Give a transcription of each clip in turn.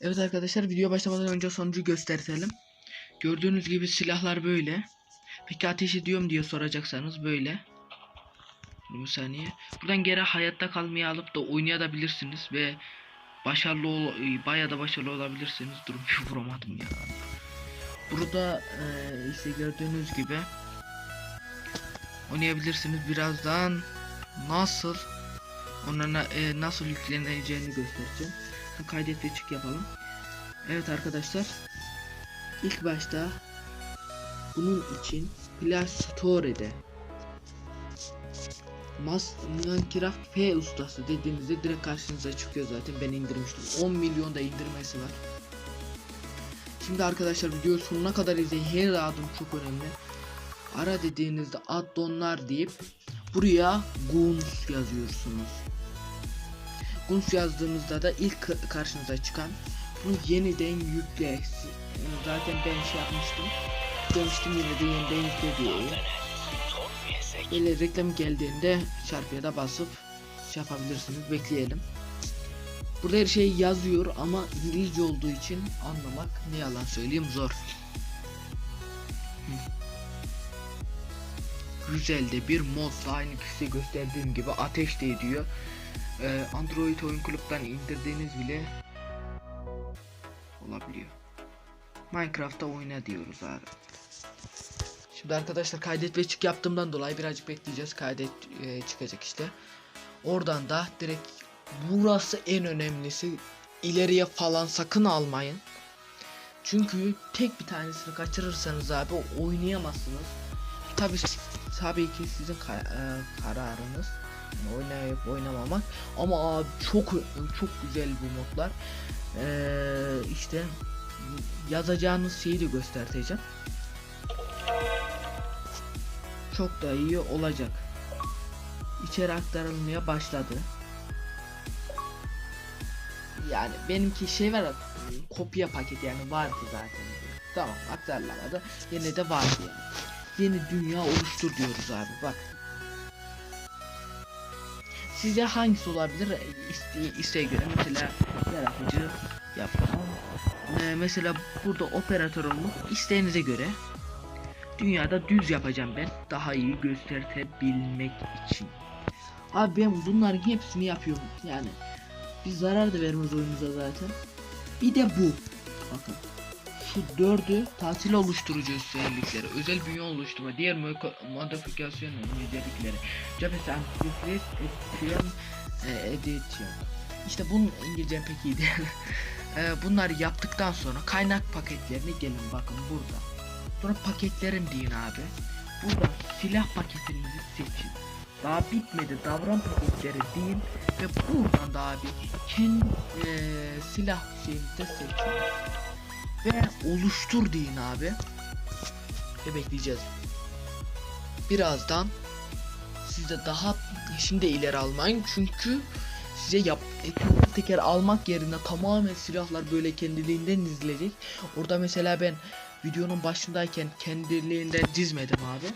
Evet arkadaşlar video başlamadan önce sonucu gösterelim. Gördüğünüz gibi silahlar böyle. Peki ateş ediyor mu diye soracaksanız böyle. Bir saniye. Buradan geri hayatta kalmayı alıp da oynayabilirsiniz ve başarılı ol bayağı da başarılı olabilirsiniz. Dur bir vuramadım ya. Burada e, işte gördüğünüz gibi oynayabilirsiniz. Birazdan nasıl ona e, nasıl yükleneceğini göstereceğim. Kaydet ve çık yapalım. Evet arkadaşlar. İlk başta bunun için Play Store'de Mas Minecraft P ustası dediğinizde direkt karşınıza çıkıyor zaten. Ben indirmiştim. 10 milyon da indirmesi var. Şimdi arkadaşlar videoyu sonuna kadar izleyin. Her adım çok önemli. Ara dediğinizde addonlar deyip buraya Guns yazıyorsunuz Guns yazdığınızda da ilk karşınıza çıkan bunu yeniden yükle zaten ben şey yapmıştım demiştim yine de yeniden yükle diye Böyle reklam geldiğinde çarpıya da basıp şey yapabilirsiniz. Bekleyelim. Burada her şey yazıyor ama İngilizce olduğu için anlamak ne yalan söyleyeyim zor. Hı. Güzel de bir mod aynı size gösterdiğim gibi ateş de ediyor. Ee, Android oyun kulüpten indirdiğiniz bile olabiliyor. Minecraft'ta oyna diyoruz abi. Şimdi arkadaşlar kaydet ve çık yaptığımdan dolayı birazcık bekleyeceğiz. Kaydet e, çıkacak işte. Oradan da direkt burası en önemlisi. İleriye falan sakın almayın. Çünkü tek bir tanesini kaçırırsanız abi oynayamazsınız. Tabi tabii ki sizin ka e, kararınız. Yani oynayıp oynamamak. Ama abi çok çok güzel bu modlar. Ee, işte yazacağınız şeyi de göstereceğim çok da iyi olacak. İçeri aktarılmaya başladı. Yani benimki şey var kopya paketi yani vardı zaten. Tamam aktarlamadı. Yine de vardı yani. Yeni dünya oluştur diyoruz abi bak. Sizce hangisi olabilir? İste, isteğe göre mesela yaratıcı yapalım. Ee, mesela burada operatör olmak isteğinize göre Dünyada düz yapacağım ben. Daha iyi göstertebilmek için. Abi ben bunların hepsini yapıyorum. Yani bir zarar da vermez oyunuza zaten. Bir de bu. Bakın. Şu dördü tatil oluşturucu özellikleri, özel bünye oluşturma, diğer modifikasyon özellikleri, cephesi antifriz, etkileyen e, edition. İşte bunun İngilizcem pek iyi değil. e, bunları yaptıktan sonra kaynak paketlerine gelin bakın burada. Sonra paketlerim deyin abi. Burada silah paketinizi seçin. Daha bitmedi davran paketleri deyin ve buradan da abi kendi e, silah şeyinizi seçin. Ve oluştur deyin abi. Ve bekleyeceğiz. Birazdan size daha şimdi ileri almayın çünkü size yap teker teker almak yerine tamamen silahlar böyle kendiliğinden dizilecek. Orada mesela ben videonun başındayken kendiliğinden dizmedim abi.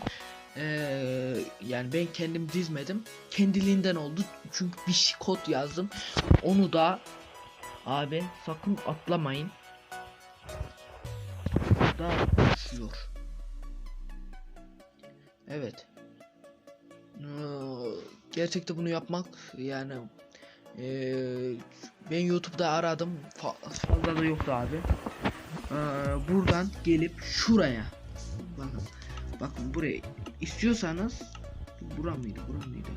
Ee, yani ben kendim dizmedim. Kendiliğinden oldu. Çünkü bir kod yazdım. Onu da abi sakın atlamayın. Düşüyor. Evet. Ee, gerçekte bunu yapmak yani ee, ben YouTube'da aradım. Fazla da yoktu abi. Ee, buradan gelip şuraya. Bakın bakın buraya. İstiyorsanız bura mıydı bura mıydı?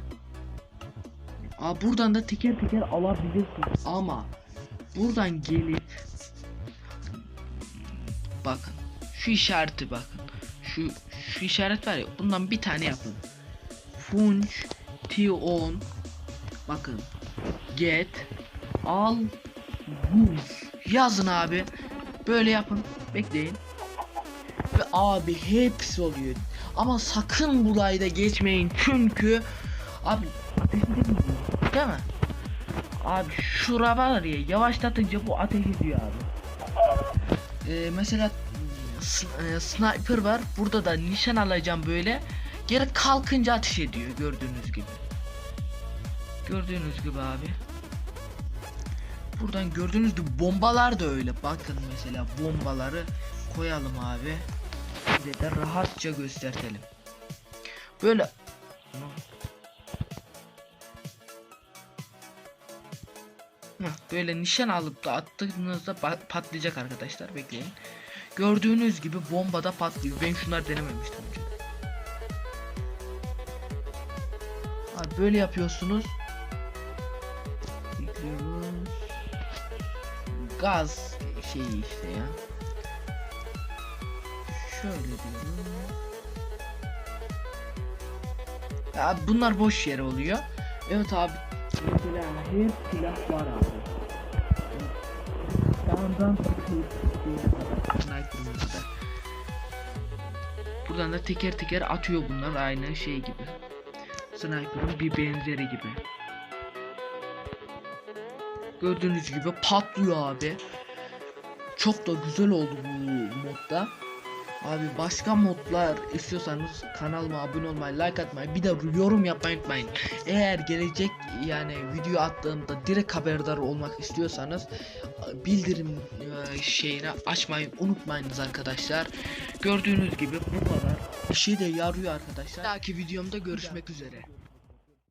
Aa, buradan da teker teker alabilirsiniz. Ama buradan gelip bakın şu işareti bakın şu şu işaret var ya bundan bir tane yapın func tion bakın get al buz yazın abi Böyle yapın. Bekleyin. Ve abi hepsi oluyor. Ama sakın burayı da geçmeyin. Çünkü abi. Değil mi? Abi şura var ya yavaşlatınca bu ateş ediyor abi. Ee, mesela e, sniper var. Burada da nişan alacağım böyle. Geri kalkınca ateş ediyor gördüğünüz gibi. Gördüğünüz gibi abi. Buradan gördüğünüz gibi bombalar da öyle. Bakın mesela bombaları koyalım abi. Size de rahatça göstertelim. Böyle böyle nişan alıp da attığınızda pa- patlayacak arkadaşlar bekleyin. Gördüğünüz gibi bomba da patlıyor. Ben şunlar denememiştim önce. Abi böyle yapıyorsunuz. Bekliyoruz. Gaz şeyi işte ya. Şöyle diyorum. Ya bunlar boş yere oluyor. Evet abi. Mesela her silah var abi. Sniper'ımızda. Buradan da teker teker atıyor bunlar aynı şey gibi. Sniper'ın bir benzeri gibi. Gördüğünüz gibi patlıyor abi. Çok da güzel oldu bu modda. Abi başka modlar istiyorsanız kanalıma abone olmayı, like atmayı, bir de yorum yapmayı unutmayın. Eğer gelecek yani video attığımda direkt haberdar olmak istiyorsanız bildirim e, şeyini açmayı unutmayınız arkadaşlar. Gördüğünüz gibi bu kadar. İşe de yarıyor arkadaşlar. Bir dahaki videomda görüşmek üzere.